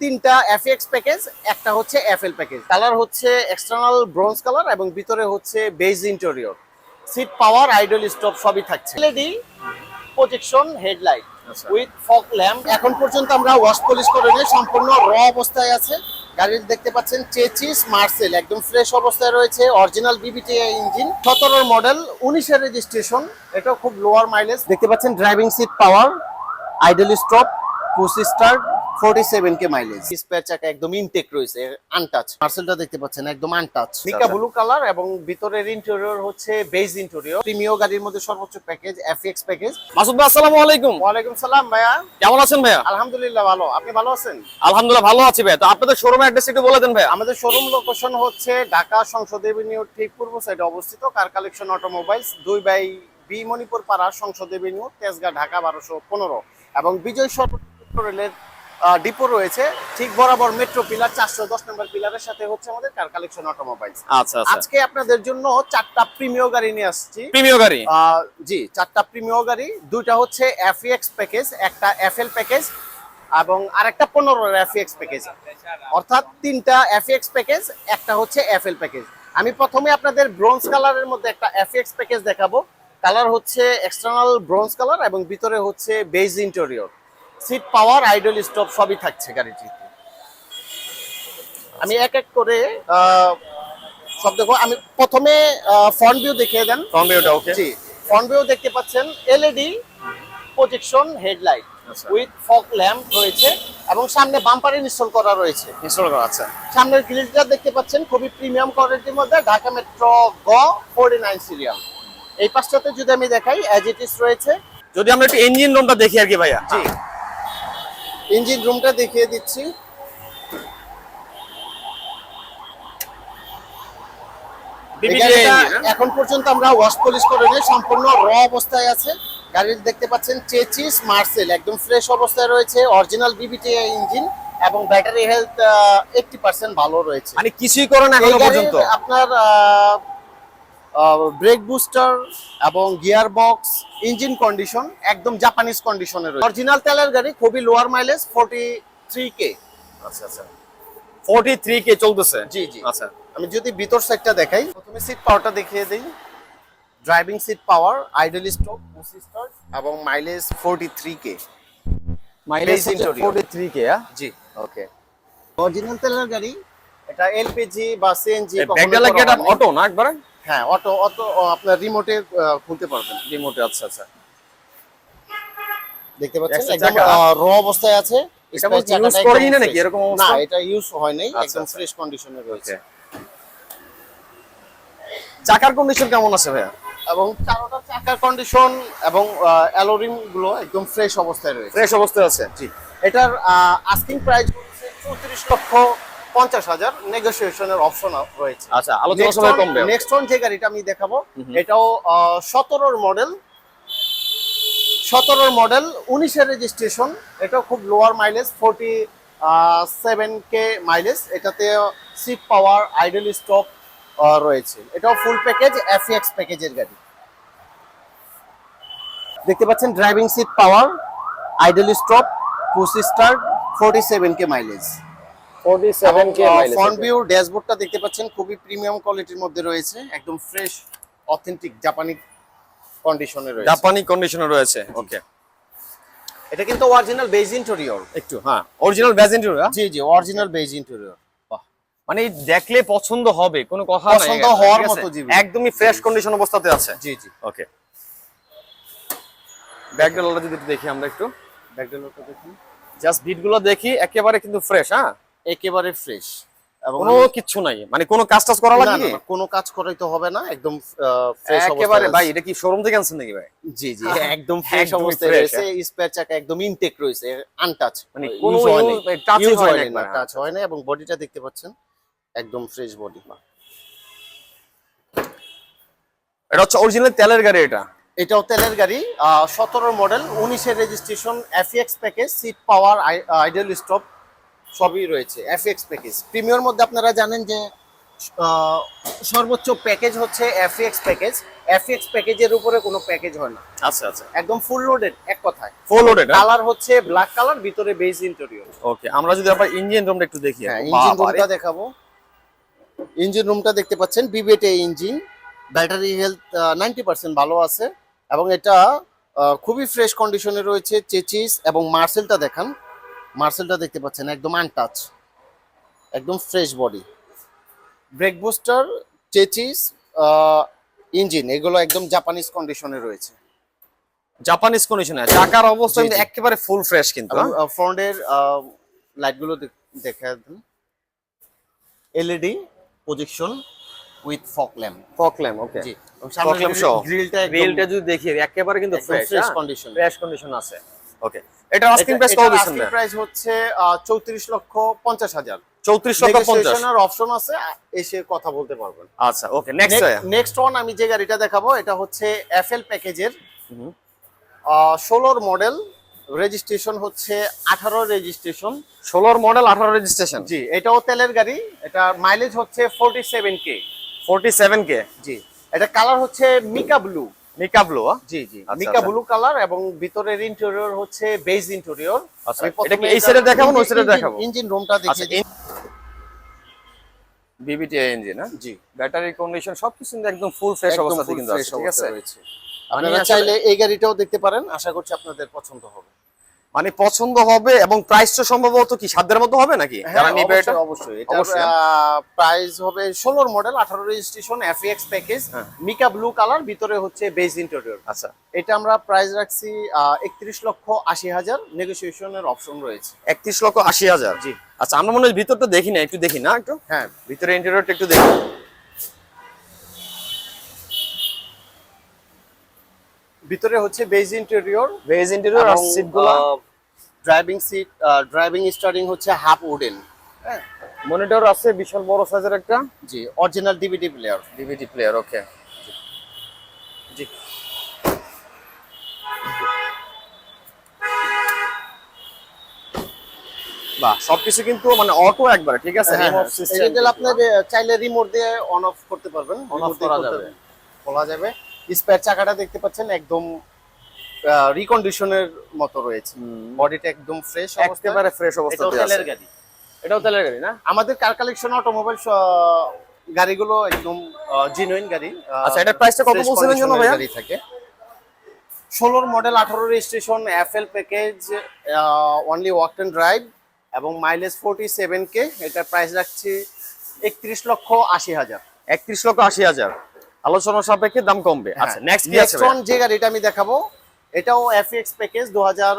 তিনটা FX package একটা হচ্ছে এফএল প্যাকেজ কালার হচ্ছে এক্সটার্নাল ব্রোঞ্জ কালার এবং ভিতরে হচ্ছে beige interior seat power idle stop সবই থাকছে। LED projection headlight. With fog lamp এখন পর্যন্ত আমরা ওয়াশ পলিশ করে নিয়ে সম্পূর্ণ র অবস্থায় আছে। গাড়ির দেখতে পাচ্ছেন চেচিস মার্সেল একদম ফ্রেশ অবস্থায় রয়েছে। অরিজিনাল বিবিটি ইঞ্জিন সতেরোর মডেল উনিশের রেজিস্ট্রেশন এটা খুব লোয়ার মাইলেজ দেখতে পাচ্ছেন driving seat power idle stop push start forty seven K mileage spare চাকা একদম ইনটেক রয়েছে আনটাচ মার্সেলটা দেখতে পাচ্ছেন একদম আনটাচ ব্লু কালার এবং ভিতরের ইন্টেরিয়র হচ্ছে বেজ ইন্টেরিয়র প্রিমিয় গাড়ির মধ্যে সর্বোচ্চ প্যাকেজ এফএক্স প্যাকেজ মাসুদ ভাই আসসালামু আলাইকুম। সালাম ভাইয়া। কেমন আছেন ভাইয়া? আলহামদুলিল্লাহ ভালো। আপনি ভালো আছেন? আলহামদুলিল্লাহ ভালো আছি তো আপনাদের শোরুমের অ্যাড্রেস একটু বলে দেন ভাইয়া। আমাদের শোরুম লোকেশন হচ্ছে ঢাকা সংসদ এভিনিউ ঠিক পূর্ব সাইডে অবস্থিত কার কালেকশন অটোমোবাইলস দুই বাই বি মণিপুর পাড়া সংসদ এভিনিউ তেজগাঁ ঢাকা বারোশো পনেরো। এবং বিজয় সর্বত্র রেলের ডিপো রয়েছে। ঠিক বরাবর মেট্রো পিলার চারশো দশ নম্বর পিলারের সাথে হচ্ছে আমাদের কার কালেকশন অটোমোবাইলস আচ্ছা আচ্ছা। আজকে আপনাদের জন্য চারটা প্রিমিয় গাড়ি নিয়ে আসছি। প্রিমিয় গাড়ি? জি চারটা প্রিমিয় গাড়ি। দুইটা হচ্ছে এফএক্স প্যাকেজ একটা এফএল প্যাকেজ এবং আরেকটা পনেরো এফএক্স প্যাকেজ অর্থাৎ তিনটা এফএক্স প্যাকেজ একটা হচ্ছে এফএল প্যাকেজ আমি প্রথমে আপনাদের ব্রোঞ্জ কালারের মধ্যে একটা এফএক্স প্যাকেজ দেখাবো। কালার হচ্ছে এক্সটার্নাল ব্রোঞ্জ কালার এবং ভিতরে হচ্ছে beige interior seat power idle stop সবই থাকছে গাড়িটিতে। আমি এক এক করে সব দেখো আমি প্রথমে ফ্রন্ট ভিউ দেখিয়ে দেন। কম্পিউটার ওকে জি ফ্রন্ট ভিউ দেখতে পাচ্ছেন এলইডি প্রজেকশন হেডলাইট আচ্ছা। উইথ ফগ ল্যাম্প রয়েছে এবং সামনে বাম্পার ইনস্টল করা রয়েছে। ইনস্টল করা আছে সামনের গ্রিলটা দেখতে পাচ্ছেন খুবই প্রিমিয়াম কোয়ালিটির মধ্যে ঢাকা মেট্রো গ ফোর্টি নাইন সিরিয়াল এই পাশটাতে যদি আমি দেখাই অ্যাজ ইট ইস রয়েছে। যদি আমরা একটু ইঞ্জিন রুমটা দেখি আর কি ভাইয়া। জি। ইঞ্জিন রুমটা দেখিয়ে দিচ্ছি। হ্যাঁ? এখন পর্যন্ত আমরা ওয়াশ পলিশ করে নিয়ে সম্পূর্ণ র অবস্থায় আছে। গাড়ির দেখতে পাচ্ছেন চেচিস মার্সেল একদম ফ্রেশ অবস্থায় রয়েছে অরিজিনাল বিবিটি ইঞ্জিন এবং ব্যাটারি হেলথ এইটটি পার্সেন্ট ভালো রয়েছে। মানে কিছুই এখনও গাড়ির পর্যন্ত? আপনার ব্রেক বুস্টার এবং গিয়ার বক্স ইঞ্জিন কন্ডিশন একদম জাপানিজ কন্ডিশনে রয়েছে। অরিজিনাল তেলের গাড়ি খুবই lower mileage forty three K আচ্ছা আচ্ছা। 43 কে চলতেছে? জি জি। আচ্ছা। আমি যদি ভিতর সাইডটা দেখাই প্রথমে সিট পাওয়ারটা দেখিয়ে দিই। ড্রাইভিং সিট পাওয়ার আইডল এবং mileage forty three K mileage interior. 43 K জি। ওকে অরিজিনাল তেলের গাড়ি এটা এলপিজি বা সিএনজি ব্যাকডালা গেট অটো না একবারে? হ্যাঁ অটো অটো আপনার রিমোটে খুলতে পারবেন। রিমোটে আচ্ছা আচ্ছা। দেখতে পাচ্ছেন? একদম র অবস্থায় আছে। এটা Spare কি use চাকাটা না নাকি? এরকম না এটা ইউজ হয় নাই আচ্ছা, একদম আচ্ছা। ফ্রেশ কন্ডিশনে রয়েছে। চাকার কন্ডিশন কেমন আছে ভাইয়া? এবং চারোটা চাকার কন্ডিশন এবং অ্যালোরিমগুলো একদম ফ্রেশ অবস্থায় রয়েছে। ফ্রেশ অবস্থায় আছে জি এটার আস্কিং প্রাইস হচ্ছে চৌত্রিশ লক্ষ পঞ্চাশ হাজার নেগোসিয়েশনের অপশন রয়েছে। আচ্ছা আলোচনা সময় কমবে। নেক্সট ওয়ান যে গাড়িটা আমি দেখাবো এটাও সতেরোর মডেল সতেরোর মডেল উনিশের রেজিস্ট্রেশন এটাও খুব lower mileage forty seven K mileage এটাতে সিট পাওয়ার আইডল স্টপ রয়েছে। এটাও ফুল প্যাকেজ এফএক্স প্যাকেজের গাড়ি। দেখতে পাচ্ছেন driving seat power idle stop push start forty seven K mileage 47 mileage front view ড্যাশবোর্ডটা দেখতে পাচ্ছেন খুবই প্রিমিয়াম কোয়ালিটির মধ্যে রয়েছে একদম ফ্রেশ অথেন্টিক জাপানি কন্ডিশনে রয়েছে। জাপানি কন্ডিশনে রয়েছে ওকে এটা কিন্তু অরিজিনাল বেজ ইন্টেরিয়র একটু হ্যাঁ অরিজিনাল ভ্যাজেন্টির জি জি অরিজিনাল বেজ ইন্টেরিয়র মানে দেখলে পছন্দ হবে কোনো কথা নাই পছন্দ হওয়ার মতো জীবন। একদমই ফ্রেশ কন্ডিশন অবস্থাতে আছে। জি জি। ওকে ব্যাকডালাটা যদি দেখি আমরা একটু। ব্যাকডালারটা দেখুন। জাস্ট বিটগুলো দেখি একেবারে কিন্তু ফ্রেশ হ্যাঁ? একেবারে ফ্রেশ কোনো কিচ্ছু নাই। মানে কোনো কাজ টাজ করা লাগবে? কোনো কাজ করাইতে হবে না একদম ফ্রেশ একেবারে ভাই এটা কি শোরুম থেকে আনছেন নাকি ভাই? জি জি একদম ফ্রেশ অবস্থায় রয়েছে স্পেয়ার চাকা একদম ইনটেক রয়েছে আনটাচ মানে কোনো ই হয় না। টাচ হয় না এবং বডিটা দেখতে পাচ্ছেন একদম ফ্রেশ বডি এটা হচ্ছে অরিজিনাল তেলের গাড়ি এটা? এটাও তেলের গাড়ি সতেরো মডেল উনিশের registration FX package seat power idle stop সবই রয়েছে এফএক্স প্যাকেজ প্রিমিয়ার মধ্যে আপনারা জানেন যে সর্বোচ্চ প্যাকেজ হচ্ছে এফএক্স প্যাকেজ এফএক্স প্যাকেজের উপরে কোনো প্যাকেজ হয় না। আচ্ছা আচ্ছা। একদম ফুল লোডেড এক কথায়। ফুল লোডেড কালার হচ্ছে ব্ল্যাক কালার ভিতরে বেজ ইন্টেরিয়র ওকে আমরা যদি আবার ইঞ্জিন রুমটা একটু দেখি হ্যাঁ ইঞ্জিন। রুমটা দেখাবো। ইঞ্জিন রুমটা দেখতে পাচ্ছেন BBT engine battery health ninety percent ভালো আছে। এবং এটা খুবই ফ্রেশ কন্ডিশনে রয়েছে চেচিস এবং মার্সেলটা দেখান। মার্সেলটা দেখতে পাচ্ছেন একদম আনটাচ একদম fresh body brake booster chassis engine এগুলো একদম জাপানিজ কন্ডিশনে রয়েছে। জাপানিজ কন্ডিশনে চাকার অবস্থা কিন্তু একেবারে ফুল ফ্রেশ কিন্তু ফ্রন্টের লাইটগুলো দেখা দেন LED projection with fog lamp fog lamp okay G Fog lamp সহ। গ্রিলটা রিলটা যদি দেখি একেবারে কিন্তু ফ্রেশ কন্ডিশন ফ্রেশ কন্ডিশন আছে। ওকে এটা আস্কিং প্রাইস কত দিচ্ছেন ভাই? প্রাইস হচ্ছে চৌত্রিশ লক্ষ পঞ্চাশ হাজার। 34 লক্ষ 50 অপশন আছে এসে কথা বলতে পারবেন। আচ্ছা ওকে নেক্সট নেক্সট ওয়ান আমি যে গাড়িটা দেখাবো এটা হচ্ছে এফএল প্যাকেজের ষোলোর মডেল রেজিস্ট্রেশন হচ্ছে আঠারো রেজিস্ট্রেশন 16 মডেল 18 রেজিস্ট্রেশন জি এটাও তেলের গাড়ি এটা মাইলেজ হচ্ছে ফোর্টি সেভেন কে 47 কে জি এটা কালার হচ্ছে মিকা ব্লু মিকা ব্লু জি জি আচ্ছা, মিকা আচ্ছা। ব্লু কালার এবং ভিতরের ইন্টেরিয়র হচ্ছে বেজ ইন্টেরিয়র আচ্ছা, এটা কি এই সাইডে দেখাবো ওই সাইডে দেখাবো? ইঞ্জিন রুমটা আচ্ছা দেখিয়ে বিবিটিআই বিবিটি ইঞ্জিন হ্যাঁ? জি। ব্যাটারি কন্ডিশন সবকিছু একদম ফুল ফ্রেশ অবস্থাতে কিন্তু আছে ঠিক আছে? আপনারা চাইলে এই গাড়িটাও দেখতে পারেন আশা করছি আপনাদের পছন্দ হবে। মানে পছন্দ হবে এবং প্রাইসটা সম্ভবত কি সাধ্যের মতো হবে নাকি? যারা নিবে এটা? হ্যাঁ, অবশ্যই। অবশ্যই, প্রাইস হবে ষোলোর মডেল আঠারো রেজিস্ট্রেশন এফএক্স প্যাকেজ হ্যাঁ। মিকা ব্লু কালার ভিতরে হচ্ছে বেজ ইন্টেরিয়র আচ্ছা। এটা আমরা প্রাইস রাখছি একত্রিশ লক্ষ আশি হাজার। নেগোসিয়েশনের অপশন রয়েছে। 31 লক্ষ 80 হাজার? জি। আচ্ছা আমরা মনে হয় ভিতরটা দেখি না একটু দেখি না একটু? হ্যাঁ। ভিতরে ইন্টেরিয়রটা একটু দেখি। ভিতরে হচ্ছে বেজ ইন্টেরিয়র বেজ ইন্টেরিয়র আর সিটগুলো ড্রাইভিং সিট ড্রাইভিং স্টারিং হচ্ছে হাফ উডেন। হ্যাঁ? মনিটর আছে বিশাল বড় সাইজের একটা। জি original DVD player DVD player okay জি। বাহ সবকিছু কিন্তু মানে অটো একবারে ঠিক আছে? হ্যাঁ, রিমোট হ্যাঁ। সিস্টেম এটা গেলে আপনার চাইলে রিমোট দিয়ে অন অফ করতে পারবেন। Remote দিয়ে করা যাবে। খোলা যাবে। স্পেয়ার চাকাটা দেখতে পাচ্ছেন একদম রিকন্ডিশনের মতো রয়েছে। বডিটা একদম ফ্রেশ একেবারে ফ্রেশ এটাও অবস্থাতে তেলের আছে। গাড়ি। এটাও তেলের গাড়ি না? আমাদের কার কালেকশন অটোমোবাইল গাড়িগুলো একদম জিনুইন গাড়ি। আচ্ছা, এটার price টা কত বলছিলেন condition ভাইয়া? গাড়ি থাকে। ষোলোর মডেল আঠারো registration FL package only walk and drive এবং মাইলেজ ফোর্টি সেভেন কে এটার প্রাইস রাখছি একত্রিশ লক্ষ আশি হাজার। 31 লক্ষ 80 হাজার। আলোচনা সাপেক্ষে দাম কমবে। আচ্ছা নেক্সট কি আছে নেক্সট ওয়ান যে গাড়িটা আমি দেখাবো এটাও এফএক্স প্যাকেজ দু হাজার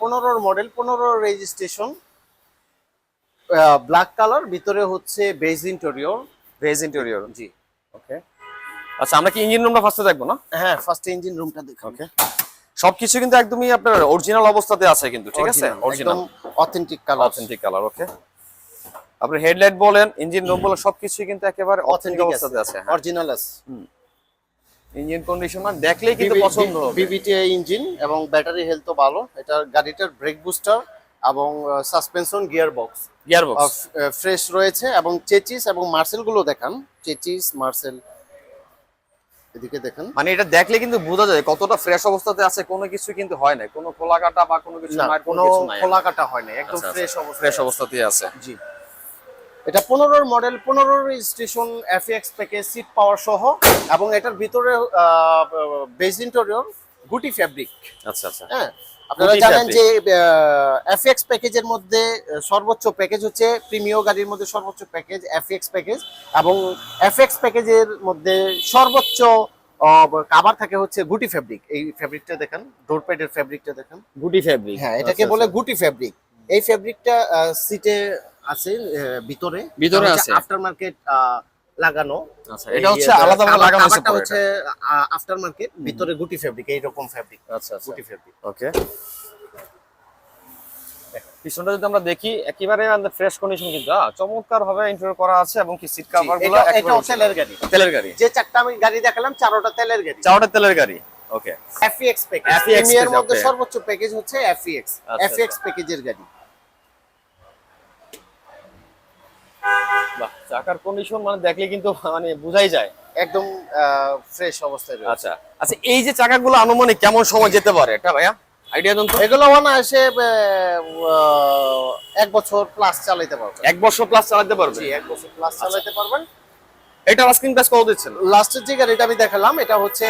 পনেরোর মডেল পনেরো রেজিস্ট্রেশন ব্ল্যাক কালার ভিতরে হচ্ছে বেজ ইন্টেরিয়র ভেজ ইন্টেরিয়র জি। ওকে আচ্ছা আমরা কি ইঞ্জিন রুমটা ফার্স্টে দেখব না? হ্যাঁ ফার্স্ট ইঞ্জিন রুমটা দেখুন। ওকে সবকিছু কিন্তু একদমই আপনার অরিজিনাল অবস্থাতে আছে কিন্তু ঠিক আছে? Original authentic colour authentic colour okay আপনি হেডলাইট বলেন ইঞ্জিন রুম বলেন সবকিছু কিন্তু একেবারে অথেন্টিক অবস্থাতে আছে হ্যাঁ। অরিজিনাল আছে। ইঞ্জিন কন্ডিশন দেখলেই কিন্তু পছন্দ হবে। বিবিটি ইঞ্জিন এবং ব্যাটারি হেলথও ভালো। এটা গাড়িটার ব্রেক বুস্টার এবং suspension gear box gear box fresh রয়েছে এবং চেচিস এবং মার্সেলগুলো দেখান। চেচিস মার্সেল এদিকে দেখেন। মানে এটা দেখলে কিন্তু বোঝা যায় কতটা ফ্রেশ অবস্থাতে আছে কোনো কিছু কিন্তু হয় না কোনো খোলা কাটা বা কোনো কিছু না কোনো খোলা কাটা হয় না একদম আচ্ছা, ফ্রেশ অবস্থা ফ্রেশ অবস্থাতেই আছে। জি। এটা পনেরোর মডেল পনেরো registration FX package seat power সহ এবং এটার ভিতরে বেজ ইন্টেরিয়র গুটি ফ্যাব্রিক আচ্ছা আচ্ছা। হ্যাঁ আপনারা জানেন যে এফএক্স প্যাকেজের মধ্যে সর্বোচ্চ প্যাকেজ হচ্ছে প্রিমিয় গাড়ির মধ্যে সর্বোচ্চ প্যাকেজ এফএক্স প্যাকেজ এবং এফএক্স প্যাকেজের মধ্যে সর্বোচ্চ কাভার থাকে হচ্ছে গুটি ফ্যাব্রিক এই ফ্যাব্রিকটা দেখেন ডোর প্যাডের ফ্যাব্রিকটা দেখেন। গুটি ফেব্রিক হ্যাঁ এটাকে বলে গুটি ফ্যাব্রিক এই ফ্যাব্রিকটা সিটে আছে ভিতরে। ভিতরে আছে। আফটার মার্কেট লাগানো। আচ্ছা এটা হচ্ছে আলাদা ভাবে লাগানো আছে কাভারটা হচ্ছে আফটার মার্কেট ভিতরে গুটি ফ্যাব্রিক এইরকম ফ্যাব্রিক আচ্ছা আচ্ছা। গুটি ফ্যাব্রিক ওকে পিছনটা যদি আমরা দেখি একেবারে ফ্রেশ কন্ডিশন কিন্তু চমৎকার ভাবে ইন্টেরিয়র করা আছে এবং কি সিট কভারগুলো এটা তেলের গাড়ি। তেলের গাড়ি। যে চারটা আমি গাড়ি দেখালাম চারোটা তেলের গাড়ি। চাওটা তেলের গাড়ি। Okay FX package premier package, মধ্যে সর্বোচ্চ প্যাকেজ হচ্ছে এফএক্স আচ্ছা, এফএক্স প্যাকেজের গাড়ি। বাহ চাকার কন্ডিশন মানে দেখলে কিন্তু মানে বোঝাই যায়। একদম ফ্রেশ অবস্থায় আচ্ছা আচ্ছা এই যে চাকাগুলো আনুমানিক কেমন সময় যেতে পারে? এটা ভাইয়া আইডিয়া এগুলো এক বছর প্লাস পারবেন। এক বছর প্লাস চালাতে পারবে জি এক বছর প্লাস চালাইতে পারবেন। এটা আস্কিং প্রাইস কত দিচ্ছেন? লাস্টের যে গাড়িটা আমি দেখালাম এটা হচ্ছে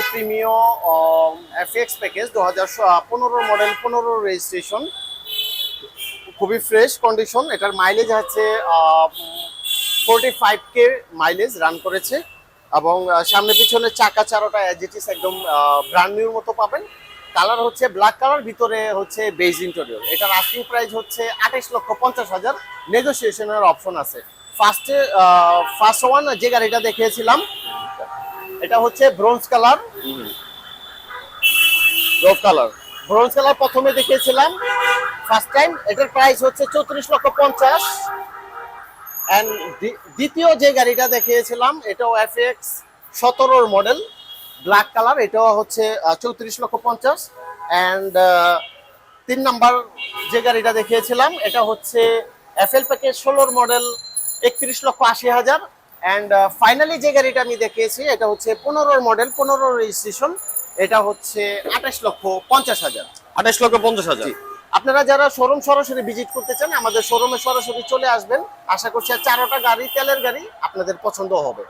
এফএক্স প্যাকেজ দু হাজার পনেরো মডেল পনেরো রেজিস্ট্রেশন খুবই ফ্রেশ কন্ডিশন এটার মাইলেজ আছে forty five K mileage run করেছে। এবং সামনে পিছনে চাকা চারোটা অ্যাজিটিস একদম ব্র্যান্ড নিউর মতো পাবেন। কালার হচ্ছে ব্ল্যাক কালার ভিতরে হচ্ছে বেজ ইন্টেরিয়র এটার আস্কিং প্রাইস হচ্ছে আঠাইশ লক্ষ পঞ্চাশ হাজার। নেগোসিয়েশনের অপশন আছে। ফার্স্টে ফার্স্ট ওয়ান যে গাড়িটা দেখিয়েছিলাম এটা হচ্ছে bronze colour rose colour bronze colour প্রথমে দেখিয়েছিলাম ফার্স্ট টাইম এটার প্রাইস হচ্ছে চৌত্রিশ লক্ষ পঞ্চাশ। অ্যান্ড দ্বিতীয় যে গাড়িটা দেখিয়েছিলাম এটাও এফ এক্স সতেরোর মডেল ব্ল্যাক কালার এটাও হচ্ছে চৌত্রিশ লক্ষ পঞ্চাশ। অ্যান্ড তিন নাম্বার যে গাড়িটা দেখিয়েছিলাম এটা হচ্ছে এফএল প্যাকেজ ষোলোর মডেল একত্রিশ লক্ষ আশি হাজার। অ্যান্ড ফাইনালি যে গাড়িটা আমি দেখিয়েছি এটা হচ্ছে পনেরোর মডেল পনেরো রেজিস্ট্রেশন এটা হচ্ছে আঠাশ লক্ষ পঞ্চাশ হাজার। আঠাশ লক্ষ পঞ্চাশ হাজার। আপনারা যারা শোরুম সরাসরি ভিজিট করতে চান, আমাদের শোরুমে সরাসরি চলে আসবেন। আশা করছি চারোটা গাড়ি, তেলের গাড়ি আপনাদের পছন্দ হবে।